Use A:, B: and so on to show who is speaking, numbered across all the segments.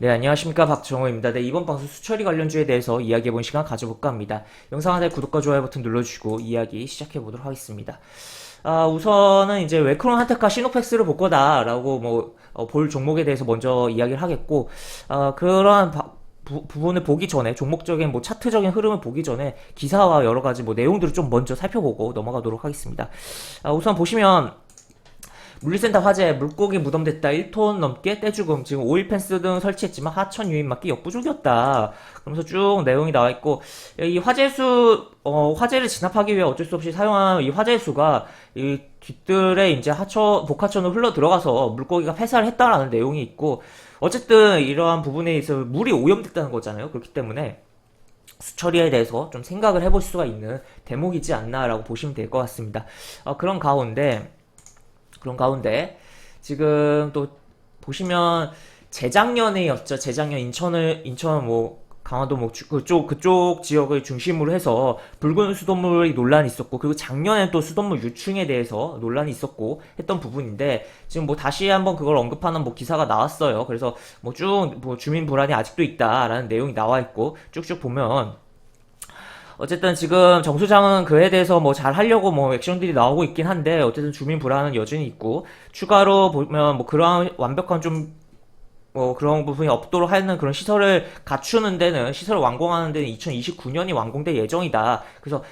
A: 네, 안녕하십니까. 박정호입니다. 네, 이번 방송 수처리 관련주에 대해서 이야기해본 시간 가져볼까 합니다. 영상 하단에 구독과 좋아요 버튼 눌러주시고 이야기 시작해보도록 하겠습니다. 아, 우선은 이제 웨크론 한테카 시노팩스를 볼 거다라고 뭐, 어, 볼 종목에 대해서 먼저 이야기를 하겠고, 아, 그러한 바- 부, 부분을 보기 전에, 종목적인 뭐 차트적인 흐름을 보기 전에 기사와 여러 가지 뭐 내용들을 좀 먼저 살펴보고 넘어가도록 하겠습니다. 아, 우선 보시면, 물류센터 화재 물고기 무덤됐다 1톤 넘게 떼죽음. 지금 오일 펜스 등 설치했지만 하천 유인 막기 역부족이었다. 그러면서 쭉 내용이 나와 있고 이 화재수 어, 화재를 진압하기 위해 어쩔 수 없이 사용한 이 화재수가 이 뒤뜰에 이제 하천 복하천으로 흘러 들어가서 물고기가 폐사를 했다라는 내용이 있고 어쨌든 이러한 부분에 있어 물이 오염됐다는 거잖아요. 그렇기 때문에 수처리에 대해서 좀 생각을 해볼 수가 있는 대목이지 않나라고 보시면 될 것 같습니다. 어, 그런 가운데 그런 가운데 지금 또 보시면 재작년에였죠. 재작년 인천을 인천 뭐 강화도 뭐 주- 그쪽 그쪽 지역을 중심으로 해서 붉은 수돗물이 논란이 있었고 그리고 작년에 또 수돗물 유충에 대해서 논란이 있었고 했던 부분인데 지금 뭐 다시 한번 그걸 언급하는 뭐 기사가 나왔어요. 그래서 뭐 쭉뭐 주민 불안이 아직도 있다라는 내용이 나와 있고 쭉쭉 보면 어쨌든 지금 정수장은 그에 대해서 뭐 잘 하려고 뭐 액션들이 나오고 있긴 한데 어쨌든 주민 불안은 여전히 있고 추가로 보면 뭐 그러한 완벽한 좀뭐 그런 부분이 없도록 하는 그런 시설을 갖추는 데는 시설을 완공하는 데는 2029년이 완공될 예정이다. 그래서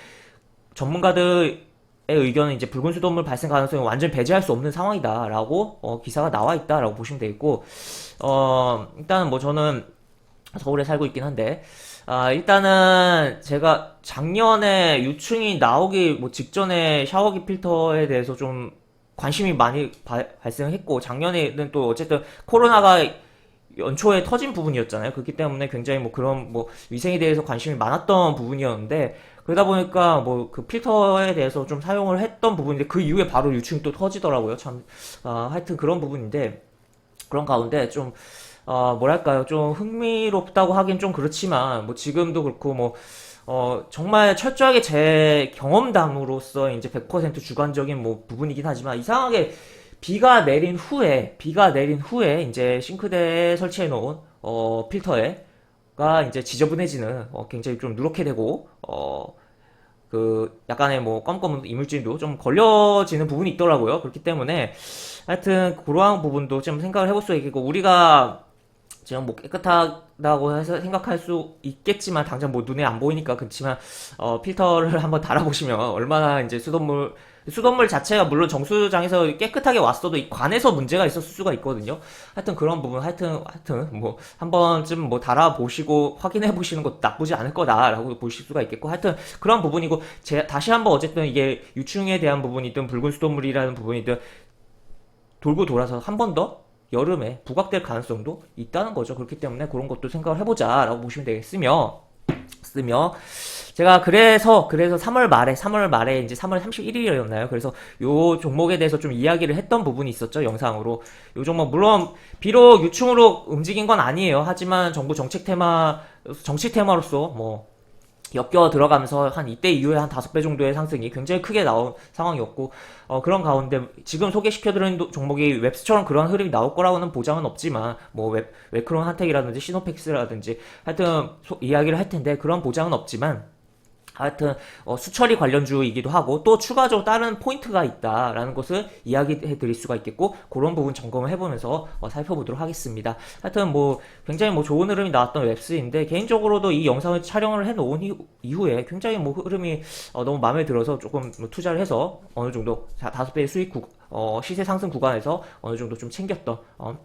A: 전문가들의 의견은 이제 붉은 수돗물 발생 가능성이 완전히 배제할 수 없는 상황이다라고 어, 기사가 나와 있다라고 보시면 되겠고 어 일단은 뭐 저는 서울에 살고 있긴 한데 아, 일단은 제가 작년에 유충이 나오기 뭐 직전에 샤워기 필터에 대해서 좀 관심이 많이 바- 발생했고 작년에는 또 어쨌든 코로나가 연초에 터진 부분이었잖아요. 그렇기 때문에 굉장히 뭐 그런 뭐 위생에 대해서 관심이 많았던 부분이었는데 그러다 보니까 뭐 그 필터에 대해서 좀 사용을 했던 부분인데 그 이후에 바로 유충이 또 터지더라고요. 참 아, 하여튼 그런 부분인데 그런 가운데 좀, 어, 뭐랄까요. 좀 흥미롭다고 하긴 좀 그렇지만, 뭐 지금도 그렇고, 뭐, 어, 정말 철저하게 제 경험담으로서 이제 100% 주관적인 뭐 부분이긴 하지만, 이상하게 비가 내린 후에, 비가 내린 후에 이제 싱크대에 설치해 놓은, 어, 필터에가 이제 지저분해지는, 어, 굉장히 좀 누렇게 되고, 어, 그 약간의 뭐 검검은 이물질도 좀 걸려지는 부분이 있더라고요. 그렇기 때문에 하여튼 그러한 부분도 좀 생각을 해볼 수 있겠고 우리가 지금 뭐 깨끗하다고 해서 생각할 수 있겠지만 당장 뭐 눈에 안 보이니까 그렇지만 어 필터를 한번 달아보시면 얼마나 이제 수돗물 수돗물 자체가 물론 정수장에서 깨끗하게 왔어도 이 관에서 문제가 있었을 수가 있거든요. 하여튼 그런 부분 하여튼 하여튼 뭐 한 번쯤 뭐 달아보시고 확인해 보시는 것도 나쁘지 않을 거다라고 보실 수가 있겠고 하여튼 그런 부분이고 제 다시 한번 어쨌든 이게 유충에 대한 부분이든 붉은 수돗물이라는 부분이든 돌고 돌아서 한 번 더 여름에 부각될 가능성도 있다는 거죠. 그렇기 때문에 그런 것도 생각을 해보자라고 보시면 되겠으며 쓰며 제가 그래서 그래서 3월 말에 3월 말에 이제 3월 31일이었나요? 그래서 요 종목에 대해서 좀 이야기를 했던 부분이 있었죠 영상으로 요 종목 물론 비록 유충으로 움직인 건 아니에요. 하지만 정부 정책 테마 정치 테마로서 뭐 엮여 들어가면서 한 이때 이후에 한 다섯 배 정도의 상승이 굉장히 크게 나온 상황이었고 어, 그런 가운데 지금 소개시켜드린 도- 종목이 웹스처럼 그런 흐름이 나올 거라고는 보장은 없지만 뭐 웹, 웨크론 한텍이라든지 시노펙스라든지 하여튼 소- 이야기를 할 텐데 그런 보장은 없지만 하여튼 어, 수처리 관련주이기도 하고 또 추가적으로 다른 포인트가 있다라는 것을 이야기해 드릴 수가 있겠고 그런 부분 점검을 해보면서 어, 살펴보도록 하겠습니다. 하여튼 뭐 굉장히 뭐 좋은 흐름이 나왔던 웹스인데 개인적으로도 이 영상을 촬영을 해 놓은 이후- 이후에 굉장히 뭐 흐름이 어, 너무 마음에 들어서 조금 뭐 투자를 해서 어느 정도 자- 다섯 배의 수익 구, 어, 시세 상승 구간에서 어느 정도 좀 챙겼던 어,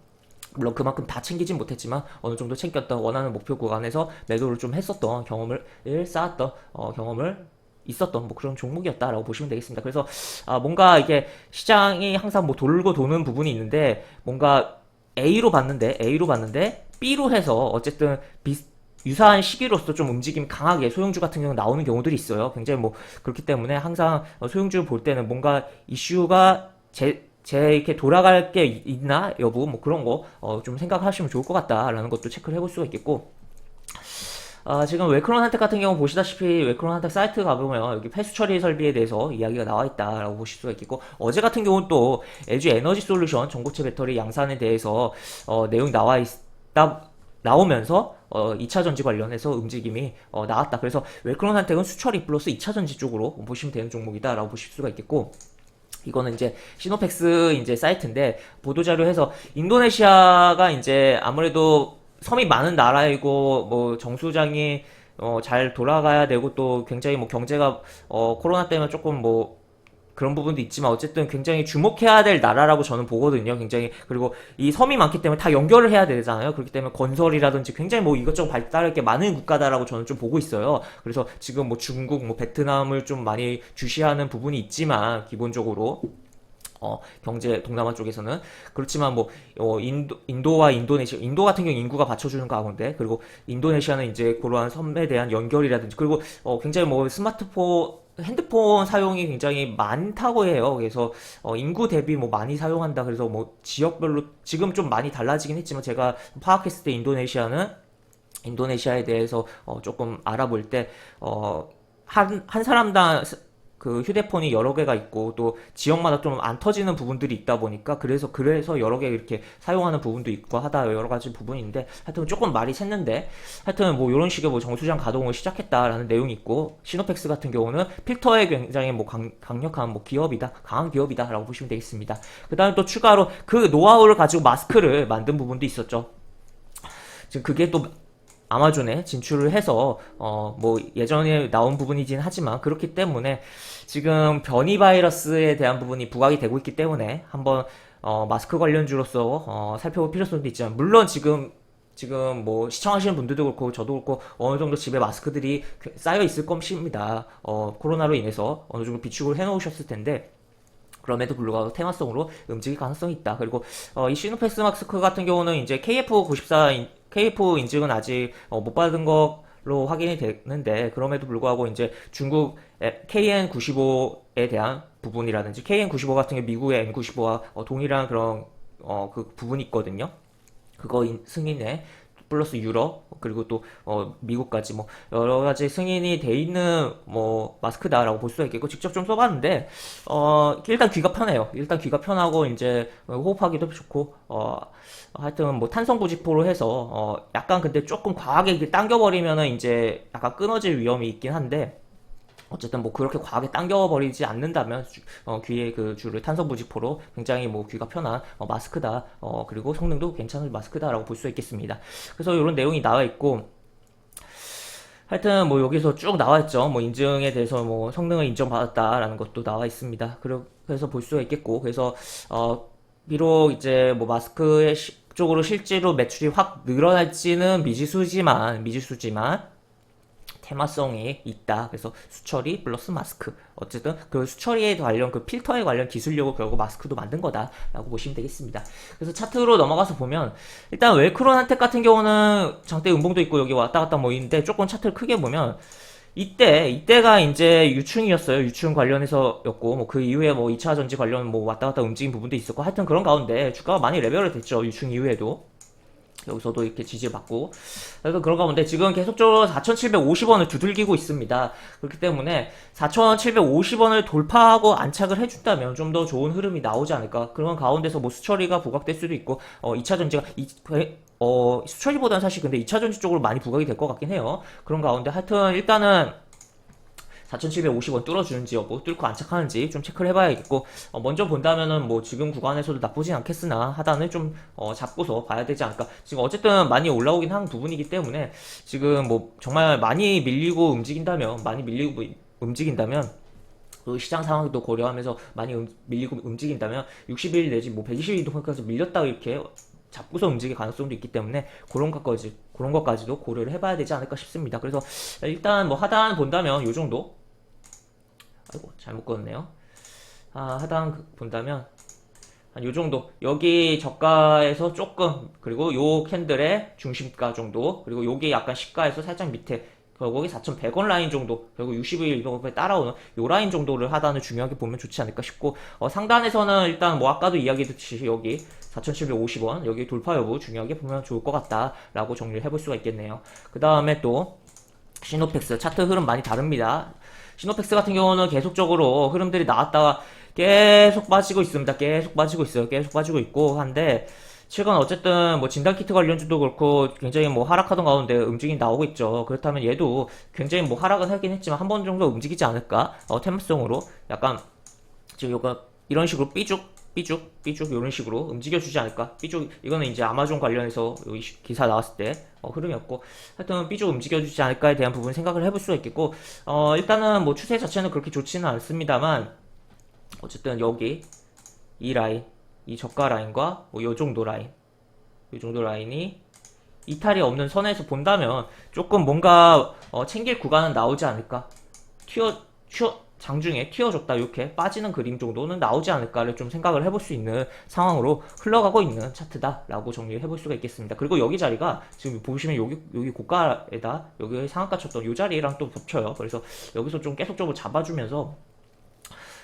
A: 물론 그만큼 다 챙기진 못했지만 어느 정도 챙겼던 원하는 목표 구간에서 매도를 좀 했었던 경험을 쌓았던 어, 경험을 있었던 뭐 그런 종목이었다라고 보시면 되겠습니다. 그래서 아, 뭔가 이게 시장이 항상 뭐 돌고 도는 부분이 있는데 뭔가 A로 봤는데 A로 봤는데 B로 해서 어쨌든 비슷 유사한 시기로서 좀 움직임 강하게 소형주 같은 경우 나오는 경우들이 있어요. 굉장히 뭐 그렇기 때문에 항상 어, 소형주 볼 때는 뭔가 이슈가 제, 제 이렇게 돌아갈 게 이- 있나? 여부? 뭐 그런 거 어, 좀 생각하시면 좋을 것 같다라는 것도 체크를 해볼 수가 있겠고. 아, 지금 웨크론 한텍 같은 경우 보시다시피 웨크론 한텍 사이트 가보면 여기 폐수 처리 설비에 대해서 이야기가 나와 있다라고 보실 수가 있겠고 어제 같은 경우는 또 LG 에너지 솔루션 전고체 배터리 양산에 대해서 어, 내용이 나와 있다 나오면서 어, 2차 전지 관련해서 움직임이 어, 나왔다. 그래서 웰크론 한택은 수철이 플러스 2차 전지 쪽으로 보시면 되는 종목이다라고 보실 수가 있겠고 이거는 이제 시노펙스 이제 사이트인데 보도자료에서 인도네시아가 이제 아무래도 섬이 많은 나라이고 뭐 정수장이 어, 잘 돌아가야 되고 또 굉장히 뭐 경제가 어, 코로나 때문에 조금 뭐 그런 부분도 있지만 어쨌든 굉장히 주목해야 될 나라라고 저는 보거든요. 굉장히 그리고 이 섬이 많기 때문에 다 연결을 해야 되잖아요. 그렇기 때문에 건설이라든지 굉장히 뭐 이것저것 발달할 게 많은 국가다라고 저는 좀 보고 있어요. 그래서 지금 뭐 중국, 뭐 베트남을 좀 많이 주시하는 부분이 있지만 기본적으로 어, 경제 동남아 쪽에서는 그렇지만 뭐 어, 인도 인도와 인도네시아 인도 같은 경우 인구가 받쳐주는 가운데 그리고 인도네시아는 이제 그러한 섬에 대한 연결이라든지 그리고 어, 굉장히 뭐 스마트폰 핸드폰 사용이 굉장히 많다고 해요. 그래서 어, 인구 대비 뭐 많이 사용한다. 그래서 뭐 지역별로 지금 좀 많이 달라지긴 했지만 제가 파악했을 때 인도네시아는 인도네시아에 대해서 어, 조금 알아볼 때 어, 한, 한 사람당 그 휴대폰이 여러 개가 있고 또 지역마다 좀 안 터지는 부분들이 있다 보니까 그래서 그래서 여러 개 이렇게 사용하는 부분도 있고 하다 여러 가지 부분인데 하여튼 조금 말이 샜는데 하여튼 뭐 이런 식의 뭐 정수장 가동을 시작했다라는 내용이 있고 시노펙스 같은 경우는 필터에 굉장히 뭐 강, 강력한 뭐 기업이다 강한 기업이다라고 보시면 되겠습니다. 그다음에 또 추가로 그 노하우를 가지고 마스크를 만든 부분도 있었죠. 지금 그게 또 아마존에 진출을 해서 어 뭐 예전에 나온 부분이긴 하지만 그렇기 때문에 지금 변이 바이러스에 대한 부분이 부각이 되고 있기 때문에 한번 어 마스크 관련주로서 어 살펴볼 필요성도 있지만 물론 지금 지금 뭐 시청하시는 분들도 그렇고 저도 그렇고 어느 정도 집에 마스크들이 쌓여 있을 것입니다. 어 코로나로 인해서 어느 정도 비축을 해 놓으셨을 텐데 그럼에도 불구하고 테마성으로 움직일 가능성이 있다. 그리고 어, 이 시노패스 마스크 같은 경우는 이제 KF94 KF 인증은 아직 어, 못 받은 걸로 확인이 되는데 그럼에도 불구하고 이제 중국 KN95에 대한 부분이라든지 KN95 같은 게 미국의 N95와 어, 동일한 그런 어, 그 부분이 있거든요. 그거 인- 승인에 플러스 유럽 그리고 또 어, 미국까지 뭐 여러 가지 승인이 돼 있는 뭐 마스크다라고 볼 수가 있겠고 직접 좀 써봤는데 어 일단 귀가 편해요. 일단 귀가 편하고 이제 호흡하기도 좋고 어 하여튼 뭐 탄성 부직포로 해서 어 약간 근데 조금 과하게 당겨버리면은 이제 약간 끊어질 위험이 있긴 한데 어쨌든 뭐 그렇게 과하게 당겨버리지 않는다면 주- 어, 귀에 그 줄을 탄성 부직포로 굉장히 뭐 귀가 편한 어, 마스크다. 어, 그리고 성능도 괜찮은 마스크다라고 볼 수 있겠습니다. 그래서 이런 내용이 나와 있고 하여튼 뭐 여기서 쭉 나와 있죠. 뭐 인증에 대해서 뭐 성능을 인정받았다라는 것도 나와 있습니다. 그래서 볼 수가 있겠고 그래서 어 비록 이제 뭐 마스크의 시- 쪽으로 실제로 매출이 확 늘어날지는 미지수지만 미지수지만 테마성이 있다. 그래서 수처리 플러스 마스크. 어쨌든 그 수처리에 관련 그 필터에 관련 기술력을 결국 마스크도 만든 거다라고 보시면 되겠습니다. 그래서 차트로 넘어가서 보면 일단 웰크론 한텍 같은 경우는 장대 음봉도 있고 여기 왔다 갔다 뭐 있는데 조금 차트를 크게 보면 이때 이때가 이제 유충이었어요. 유충 관련해서였고 뭐 그 이후에 뭐 2차 전지 관련 뭐 왔다 갔다 움직인 부분도 있었고 하여튼 그런 가운데 주가가 많이 레벨을 됐죠. 유충 이후에도. 여기서도 이렇게 지지받고 그래서 그런 가운데 지금 계속적으로 4,750원을 두들기고 있습니다. 그렇기 때문에 4,750원을 돌파하고 안착을 해준다면 좀 더 좋은 흐름이 나오지 않을까. 그런 가운데서 뭐 수처리가 부각될 수도 있고 어 2차 전지가 이, 어 수처리보다는 사실 근데 2차 전지 쪽으로 많이 부각이 될 것 같긴 해요. 그런 가운데 하여튼 일단은 4,750원 뚫어주는지 여부, 뚫고 안착하는지 좀 체크를 해봐야겠고, 어, 먼저 본다면은 뭐 지금 구간에서도 나쁘진 않겠으나 하단을 좀 어, 잡고서 봐야 되지 않을까. 지금 어쨌든 많이 올라오긴 한 부분이기 때문에 지금 뭐 정말 많이 밀리고 움직인다면, 많이 밀리고 움직인다면, 그 시장 상황도 고려하면서 많이 음- 밀리고 움직인다면 60일 내지 뭐 120일도까지 밀렸다 이렇게 잡고서 움직일 가능성도 있기 때문에 그런 것까지 그런 것까지도 고려를 해봐야 되지 않을까 싶습니다. 그래서 일단 뭐 하단 본다면 요 정도 아이고 잘못 껐네요. 아, 하단 그- 본다면 한 요 정도 여기 저가에서 조금 그리고 요 캔들의 중심가 정도 그리고 요게 약간 시가에서 살짝 밑에 결국에 4,100원 라인 정도 결국 60일 이동에 따라오는 요 라인 정도를 하단을 중요하게 보면 좋지 않을까 싶고 어, 상단에서는 일단 뭐 아까도 이야기했듯이 여기 4,750원 여기 돌파 여부 중요하게 보면 좋을 것 같다라고 정리를 해볼 수가 있겠네요. 그 다음에 또 시노펙스 차트 흐름 많이 다릅니다. 시노펙스 같은 경우는 계속적으로 흐름들이 나왔다가 계속 빠지고 있습니다. 계속 빠지고 있어요. 계속 빠지고 있고 한데 최근 어쨌든 뭐 진단 키트 관련주도 그렇고 굉장히 뭐 하락하던 가운데 움직임 나오고 있죠. 그렇다면 얘도 굉장히 뭐 하락은 하긴 했지만 한 번 정도 움직이지 않을까? 어, 테마성으로 약간 지금 요거 이런 식으로 삐죽 삐죽 삐죽 이런 식으로 움직여주지 않을까? 삐죽 이거는 이제 아마존 관련해서 기사 나왔을 때 어, 흐름이었고 하여튼 삐죽 움직여주지 않을까에 대한 부분 생각을 해볼 수가 있겠고 어, 일단은 뭐 추세 자체는 그렇게 좋지는 않습니다만 어쨌든 여기 이 라인 이 저가 라인과 뭐 요 정도 라인 요 정도 라인이 이탈이 없는 선에서 본다면 조금 뭔가 어, 챙길 구간은 나오지 않을까 튀어 튀어 장중에 튀어줬다 이렇게 빠지는 그림 정도는 나오지 않을까를 좀 생각을 해볼 수 있는 상황으로 흘러가고 있는 차트다라고 정리를 해볼 수가 있겠습니다. 그리고 여기 자리가 지금 보시면 여기 여기 고가에다 여기 상한가 쳤던 이 자리랑 또 겹쳐요. 그래서 여기서 좀 계속적으로 잡아주면서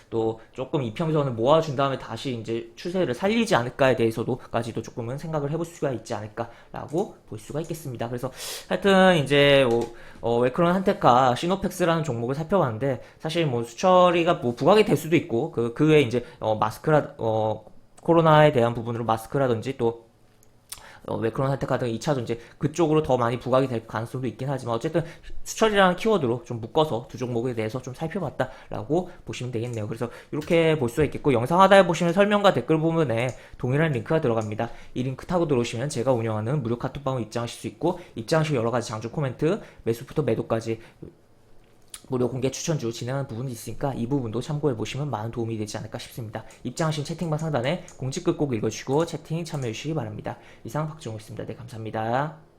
A: 또 조금 이평선을 모아준 다음에 다시 이제 추세를 살리지 않을까에 대해서도까지도 조금은 생각을 해볼 수가 있지 않을까라고 볼 수가 있겠습니다. 그래서 하여튼 이제 뭐, 어, 웨크론 한테카 시노펙스라는 종목을 살펴봤는데 사실 뭐 수처리가 뭐 부각이 될 수도 있고 그, 그 외에 이제 어, 마스크라 어, 코로나에 대한 부분으로 마스크라든지 또 어, 웨크론 혜택 등 2차 전지 그쪽으로 더 많이 부각이 될 가능성도 있긴 하지만 어쨌든 수철이라는 키워드로 좀 묶어서 두 종목에 대해서 좀 살펴봤다라고 보시면 되겠네요. 그래서 이렇게 볼 수가 있겠고 영상 하단에 보시면 설명과 댓글 부분에 동일한 링크가 들어갑니다. 이 링크 타고 들어오시면 제가 운영하는 무료 카톡방을 입장하실 수 있고 입장하실 여러 가지 장중 코멘트 매수부터 매도까지 무료 공개 추천주 진행하는 부분이 있으니까 이 부분도 참고해 보시면 많은 도움이 되지 않을까 싶습니다. 입장하신 채팅방 상단에 공지글 꼭 읽어주시고 채팅 참여해 주시기 바랍니다. 이상 박정우였습니다. 네, 감사합니다.